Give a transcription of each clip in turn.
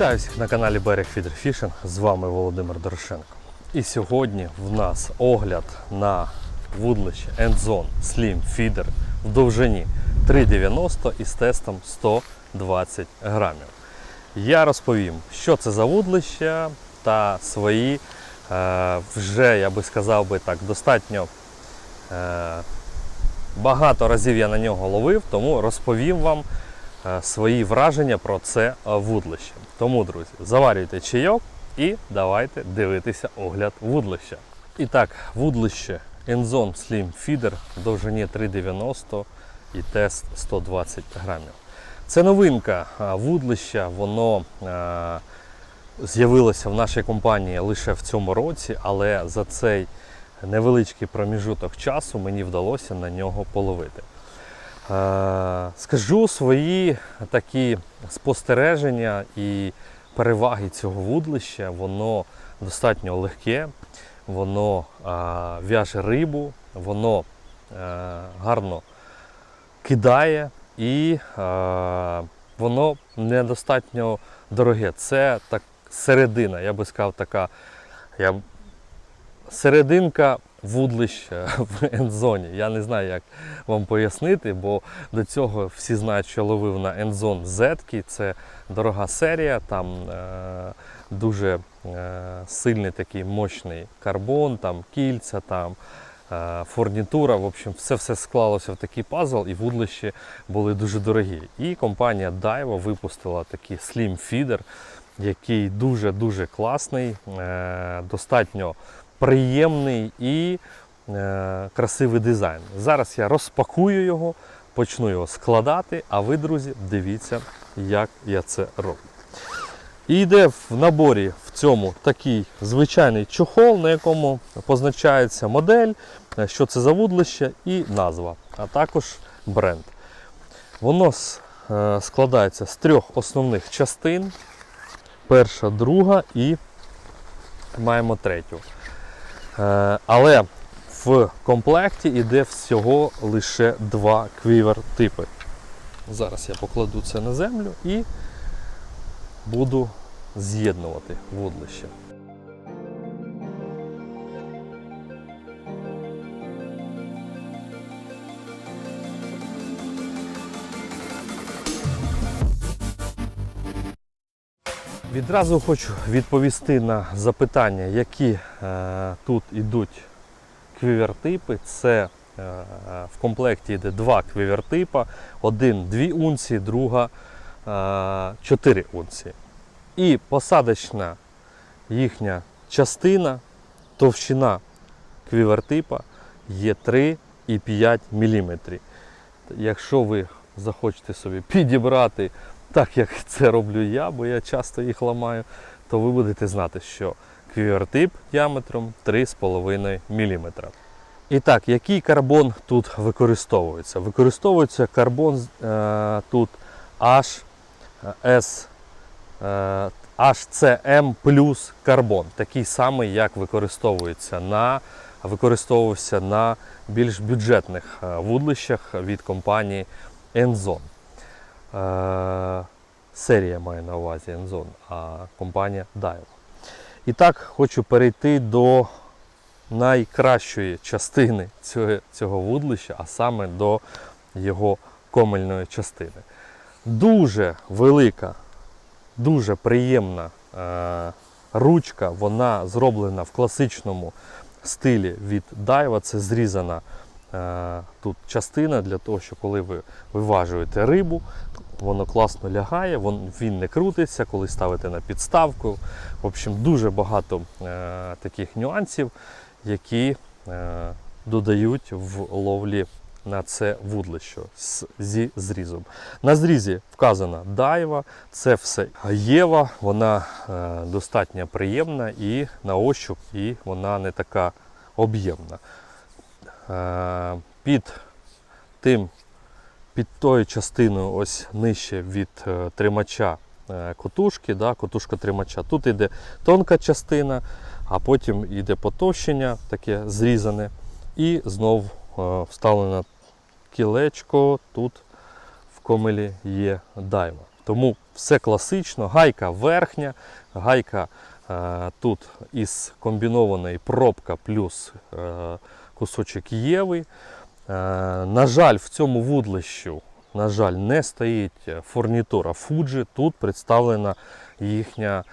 Вітаю всіх на каналі Берег Фідер Фішинг. З вами Володимир Дорошенко. І сьогодні в нас огляд на вудлище Endzone Slim Feeder в довжині 3,90 із тестом 120 грамів. Я розповім, що це за вудлище та свої е, вже, я би сказав би так, достатньо е, багато разів я на нього ловив, тому розповім вам свої враження про це е, вудлище. Тому, друзі, заварюйте чайок і давайте дивитися огляд вудлища. І так, вудлище Enzone Slim Feeder довжині 3,90 і тест 120 грамів. Це новинка е, вудлища, воно е, з'явилося в нашій компанії лише в цьому році, але за цей невеличкий проміжуток часу мені вдалося на нього половити. Е, Скажу свої такі спостереження і переваги цього вудлища. Воно достатньо легке, воно е, в'яже рибу, воно е, гарно кидає і воно недостатньо дороге. Це так середина, я би сказав, така я, серединка вудлища в ендзоні. Я не знаю, як вам пояснити, бо до цього всі знають, що ловив на Enzone Z, це дорога серія, там е, дуже е, сильний такий мощний карбон, там кільця, там е, фурнітура. В общем, все все склалося в такий пазл, і вудлищі були дуже дорогі. І компанія Daiwa випустила такий Slim Feeder, який дуже-дуже класний, е, достатньо приємний і е, красивий дизайн. Зараз я розпакую його, почну його складати, а ви, друзі, дивіться, як я це роблю. І йде в наборі в цьому такий звичайний чохол, на якому позначається модель, е, що це за вудлище і назва, а також бренд. Воно е, складається з трьох основних частин. Перша, друга і маємо третю. Е, Але в комплекті йде всього лише два квівер-типи. Зараз я покладу це на землю і буду з'єднувати вудлище. Відразу хочу відповісти на запитання, які е, тут йдуть квівертипи. Це е, в комплекті йде два квівертипа, один 2 унції, друга е, 4 унції. І посадочна їхня частина, товщина квівертипа є 3,5 мм. Якщо ви захочете собі підібрати так, як це роблю я, бо я часто їх ламаю, то ви будете знати, що квівертип діаметром 3,5 мм. І так, який карбон тут використовується? Використовується карбон е, тут H, S, е, HCM плюс карбон, такий самий, як використовується на, використовувався на більш бюджетних е, вудлищах від компанії Enzone. Е, серія має на увазі Enzone, а компанія Daiwa. І так, хочу перейти до найкращої частини цього, цього вудлища, а саме до його комельної частини. Дуже велика, дуже приємна е, ручка, вона зроблена в класичному стилі від Daiwa. Це зрізана тут частина для того, що коли ви виважуєте рибу, воно класно лягає, він, не крутиться, коли ставите на підставку. В общем, дуже багато е, таких нюансів, які е, додають в ловлі на це вудлище зі зрізом. На зрізі вказана дайва, це все Єва, вона е, достатньо приємна і на ощуп, і вона не така об'ємна. Е, під тим, під тою частиною, ось нижче від е, тримача е, котушки, да, котушка тримача. Тут йде тонка частина, а потім йде потовщення, таке зрізане, і знов вставлено кілечко. Тут в комелі є дайва. Тому все класично, гайка верхня, гайка е, тут із комбінованої пробка плюс е, кусочок єви. Е, на жаль, в цьому вудлищу на жаль, не стоїть фурнітура Fuji. Тут представлена їхня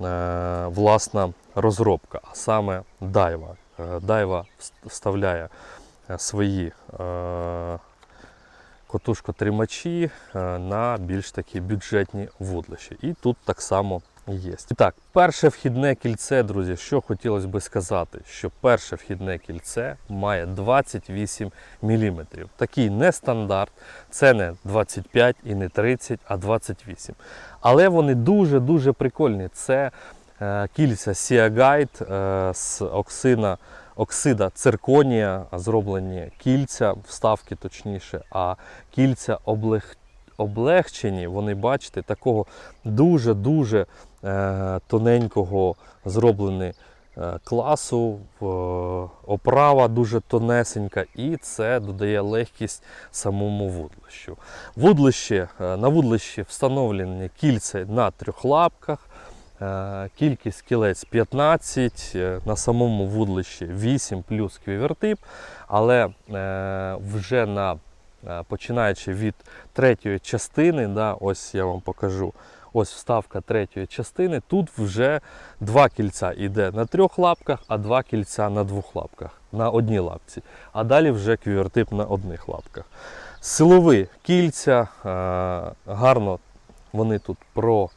е, власна розробка, а саме Daiwa. Е, вс- вставляє свої котушкотримачі на більш такі бюджетні вудлища. І тут так само є. І так, перше вхідне кільце, друзі, що хотілося би сказати, що перше вхідне кільце має 28 мм. Такий не стандарт, це не 25 і не 30, а 28. Але вони дуже-дуже прикольні. Це е, кільця Guide е, з оксина, оксида цирконія, зроблені кільця, вставки точніше, а кільця облег, облегчені, вони бачите, такого дуже-дуже е, тоненького зроблені е, класу, в- оправа дуже тонесенька, і це додає легкість самому вудлищу. Вудлище, е, на вудлищі встановлені кільця на трьох лапках. Е, Кількість кілець 15, е, на самому вудлищі 8 плюс квівертип, але е, вже на е, починаючи від третьої частини, да, ось я вам покажу, ось вставка третьої частини. Тут вже два кільця йде на трьох лапках, а два кільця на двох лапках, на одній лапці. А далі вже квівертип на одних лапках. Силові кільця, е, гарно вони тут про.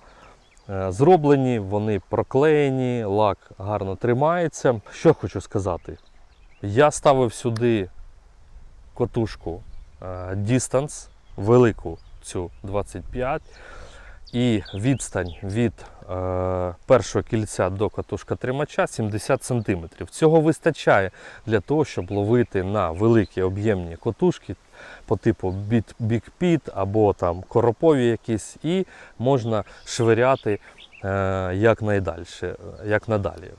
Е, Зроблені, вони проклеєні, лак гарно тримається. Що хочу сказати? Я ставив сюди котушку е, Distance, велику цю 25, і відстань від е, першого кільця до катушка тримача 70 см. Цього вистачає для того, щоб ловити на великі об'ємні котушки по типу Big або там коропові якісь, і можна швиряти е, як найдальше, як надалі.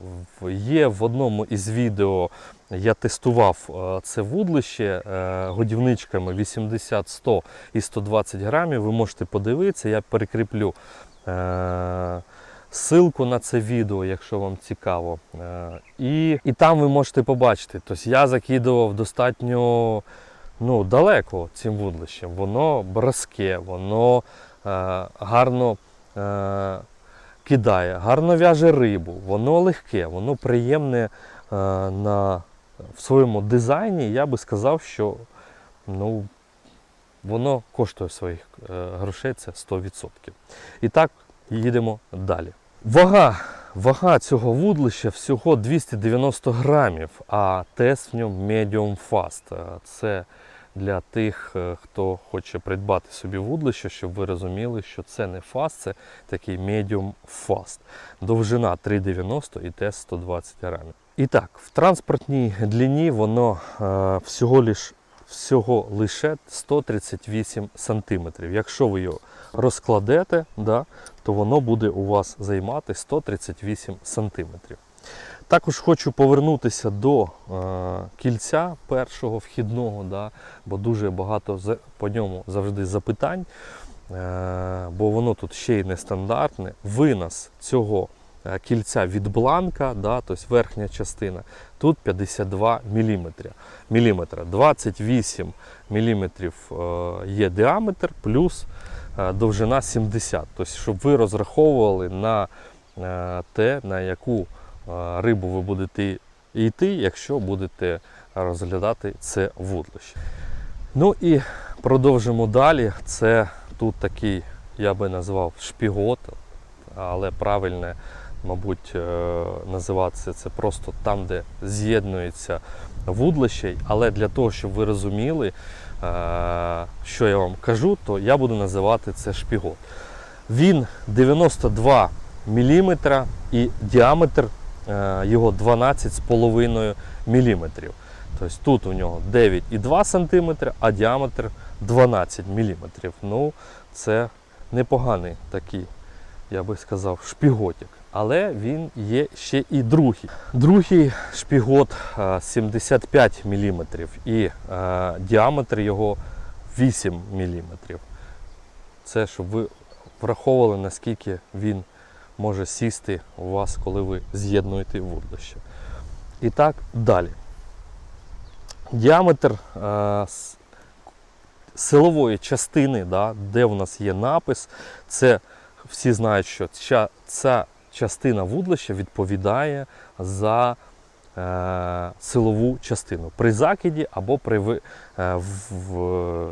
Є в одному із відео, я тестував е, це вудлище е, годівничками 80, 100 і 120 грамів. Ви можете подивитися, я перекріплю. Е, Ссылку на це відео, якщо вам цікаво. Е, І, і там ви можете побачити. Тобто я закидував достатньо ну, далеко цим вудлищем. Воно бразке, воно е, гарно е, кидає, гарно в'яже рибу, воно легке, воно приємне е, на, в своєму дизайні. Я би сказав, що ну, воно коштує своїх е, грошей, це 100%. І так, їдемо далі. Вага. Вага цього вудлища всього 290 грамів, а тест в ньому medium fast. Це для тих, е, хто хоче придбати собі вудлище, щоб ви розуміли, що це не фаст, це такий medium fast. Довжина 3,90 і тест 120 грамів. І так, в транспортній длині воно е, всього лиш всього лише 138 сантиметрів. Якщо ви його розкладете, да, то воно буде у вас займати 138 сантиметрів. Також хочу повернутися до е, кільця першого вхідного, да, бо дуже багато по ньому завжди запитань, е, бо воно тут ще й нестандартне. Винос цього е, кільця від бланка, да, тобто верхня частина, тут 52 мм. міліметра. 28 мм є діаметр плюс е, довжина 70 Тобто, щоб ви розраховували на е, те, на яку рибу ви будете йти, якщо будете розглядати це вудлище. Ну і продовжимо далі. Це тут такий, я би назвав шпігот, але правильне, мабуть, е, називатися це просто там, де з'єднується вудлище. Але для того, щоб ви розуміли, е, що я вам кажу, то я буду називати це шпігот. Він 92 мм і діаметр його 12,5 мм. Тобто тут у нього 9,2 см, а діаметр 12 мм. Ну, це непоганий такий, я би сказав, шпіготик. Але він є ще і другий. Другий шпігот е, 75 мм і е, діаметр його 8 мм. Це щоб ви враховували, наскільки він може сісти у вас, коли ви з'єднуєте вудлище. І так далі. Діаметр е, силової частини, да, де в нас є напис, це всі знають, що ця, ця частина вудлища відповідає за е, силову частину при закиді або при е, в, в,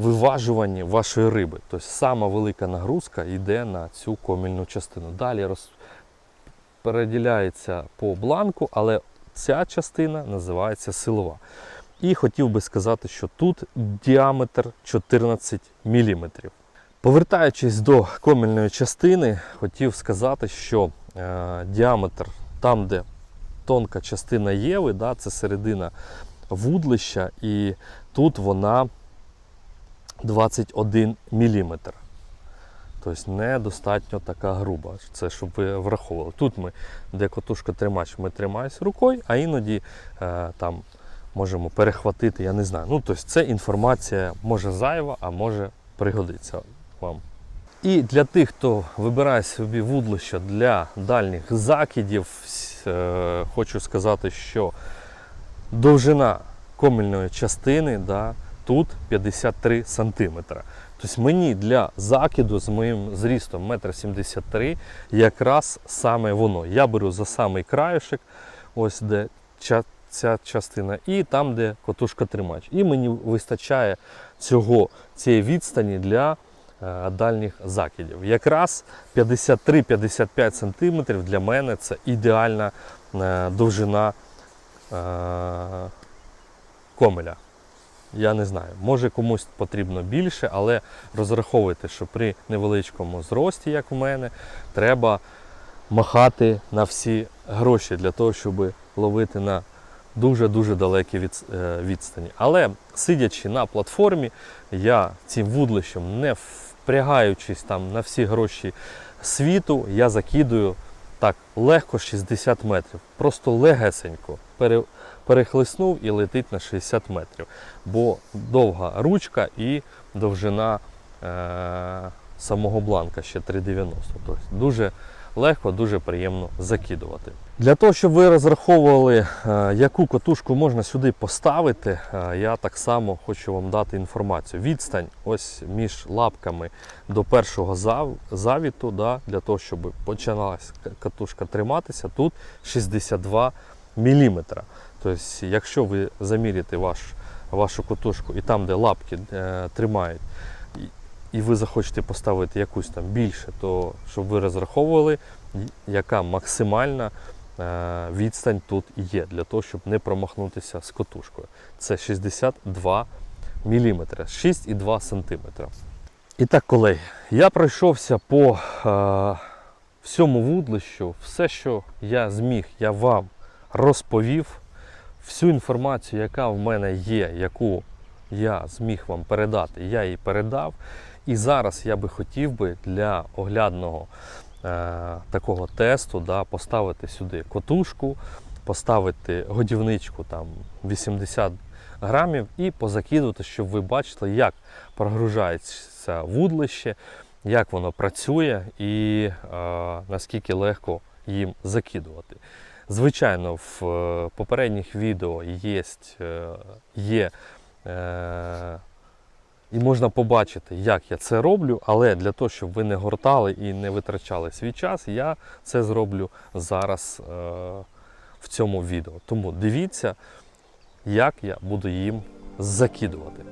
виважуванні вашої риби. Тобто сама велика нагрузка йде на цю комільну частину. Далі роз, переділяється по бланку, але ця частина називається силова. І хотів би сказати, що тут діаметр 14 мм. Повертаючись до комільної частини, хотів сказати, що е, діаметр там, де тонка частина єви, да, це середина вудлища, і тут вона 21 мм. Тобто недостатньо така груба. Це щоб ви враховували. Тут ми, де котушка тримач, ми тримаємось рукою, а іноді е, там можемо перехватити, я не знаю. Ну, тобто це інформація може зайва, а може пригодиться вам. І для тих, хто вибирає собі вудлище для дальніх закидів, е, хочу сказати, що довжина комільної частини да, тут 53 см. Тобто мені для закиду з моїм зрістом 1,73 м якраз саме воно. Я беру за самий краюшек, ось де ця частина, і там, де котушка тримач. І мені вистачає цього, цієї відстані для е, дальніх закидів. Якраз 53-55 см для мене це ідеальна е, довжина е, комеля. Я не знаю, може комусь потрібно більше, але розраховуйте, що при невеличкому зрості, як в мене, треба махати на всі гроші для того, щоб ловити на дуже-дуже далекі е, відстані. Але сидячи на платформі, я цим вудлищем, не впрягаючись там на всі гроші світу, я закидую так легко 60 метрів. Просто легесенько пере, перехлиснув і летить на 60 метрів. Бо довга ручка і довжина е, самого бланка ще 3,90. Тобто дуже легко, дуже приємно закидувати. Для того, щоб ви розраховували, е, яку катушку можна сюди поставити, е, я так само хочу вам дати інформацію. Відстань ось між лапками до першого зав- завіту, да, для того, щоб починалася катушка триматися, тут 62 мм. Тобто, якщо ви заміряєте ваш, вашу катушку і там, де лапки е, тримають, і- ви захочете поставити якусь там більше, то щоб ви розраховували, яка максимальна е, відстань тут є, для того, щоб не промахнутися з катушкою. Це 62 мм, 6,2 см. І так, колеги, я пройшовся по е, всьому вудлищу, все, що я зміг, я вам розповів. Всю інформацію, яка в мене є, яку я зміг вам передати, я її передав. І зараз я би хотів би для оглядного е, такого тесту да, поставити сюди котушку, поставити годівничку там 80 грамів і позакидувати, щоб ви бачили, як прогружається вудлище, як воно працює і е, наскільки легко їм закидувати. Звичайно, в е, попередніх відео є, е, є е, і можна побачити, як я це роблю, але для того, щоб ви не гортали і не витрачали свій час, я це зроблю зараз е, в цьому відео. Тому дивіться, як я буду їм закидувати.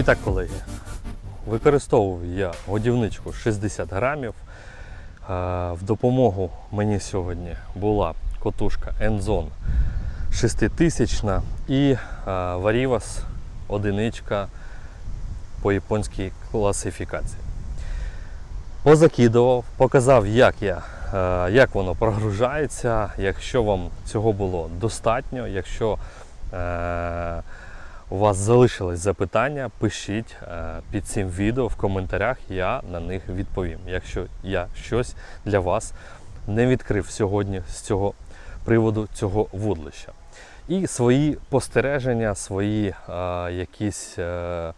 І так, колеги, використовую я годівничку 60 грамів. Е, В допомогу мені сьогодні була котушка Enzone 6000 і е, Varivas одиничка по японській класифікації. Позакидував, показав, як, я, е, як воно прогружається. Якщо вам цього було достатньо, якщо е, у вас залишились запитання, пишіть е, під цим відео в коментарях, я на них відповім. Якщо я щось для вас не відкрив сьогодні з цього приводу цього вудлища. І свої постереження, свої е, якісь е,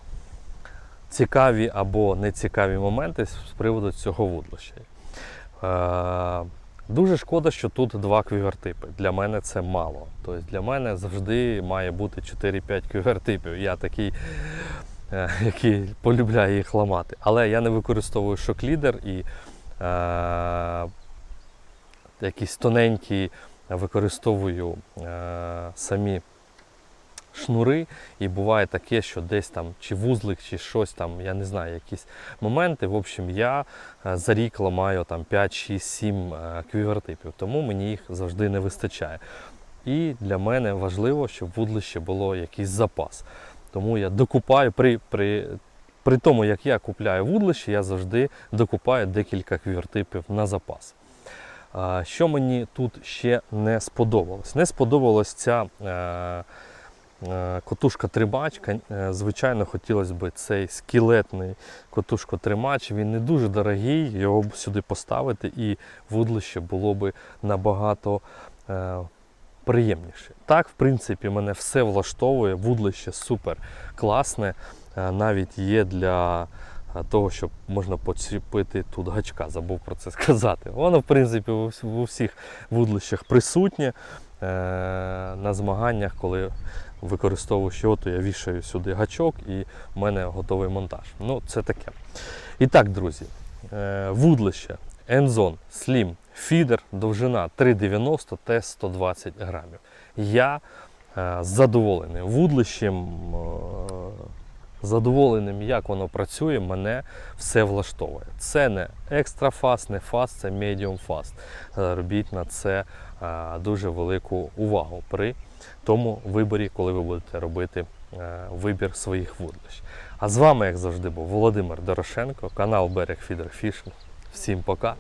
цікаві або нецікаві моменти з приводу цього вудлища. Е, Дуже шкода, що тут два квівертипи. Для мене це мало. Тобто для мене завжди має бути 4-5 квівертипів. Я такий, е, який полюбляє їх ламати. Але я не використовую шоклідер і е, якісь тоненькі використовую е, самі шнури. І буває таке, що десь там чи вузлик, чи щось там, я не знаю, якісь моменти. В общем, я е, за рік ламаю там 5, 6, 7 е, квівертипів, тому мені їх завжди не вистачає. І для мене важливо, щоб в вудлище було якийсь запас. Тому я докупаю при, при, при тому, як я купляю вудлище, я завжди докупаю декілька квівертипів на запас. Що мені тут ще не сподобалось? Не сподобалась ця е, котушка-тримач. Кон- е, Звичайно, хотілося б цей скелетний котушко-тримач. Він не дуже дорогий, його б сюди поставити, і вудлище було б набагато е, приємніше. Так, в принципі, мене все влаштовує, вудлище супер класне. Навіть є для того, щоб можна поціпити тут гачка, забув про це сказати. Воно, в принципі, у вс- у всіх вудлищах присутнє. На змаганнях, коли використовую що, то я вішаю сюди гачок і в мене готовий монтаж. Ну, це таке. І так, друзі, е, вудлище Enzone Slim Feeder, довжина 3,90 Т 120 грамів. Я е, задоволений вудлищем, е, задоволеним, як воно працює, мене все влаштовує. Це не екстра фаст, не фаст, це медіум фаст. Робіть на це дуже велику увагу при тому виборі, коли ви будете робити е, вибір своїх вудлищ. А з вами, як завжди, був Володимир Дорошенко, канал Берег Фідер Фішинг. Всім пока!